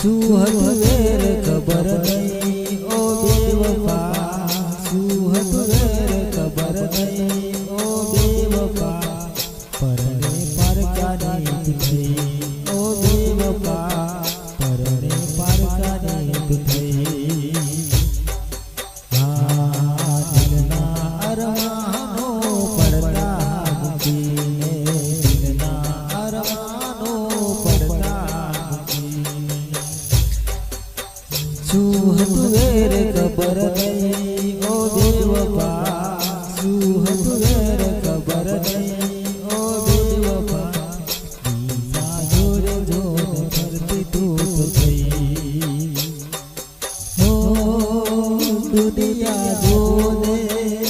શું હતું વેર ખબર નહીં ઓ દેવપા. શું શું હતું રે ખબર નહીં ઓ દેવપા શું હતું રે ખબર દુનિયા જોને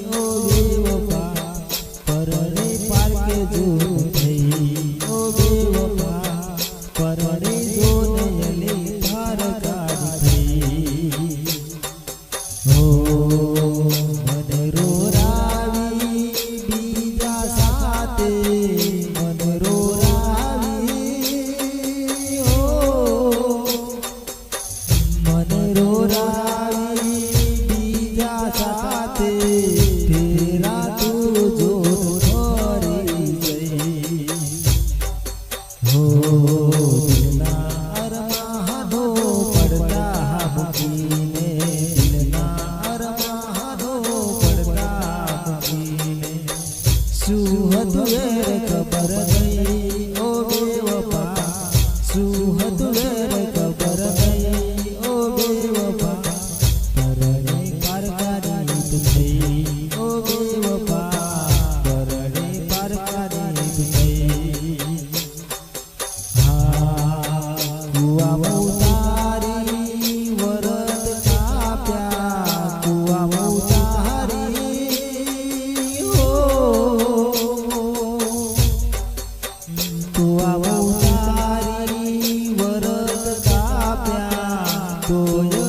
Oh. શું હતું એ ખબર નહીં ઓ બે વફા શું હતું એ ખબર નહીં ઓ બે વફા કરણે પાર કાઢી થઈ, ઓ બે વફા કરણે પાર કાઢી થઈ. હા, કુવા Goya.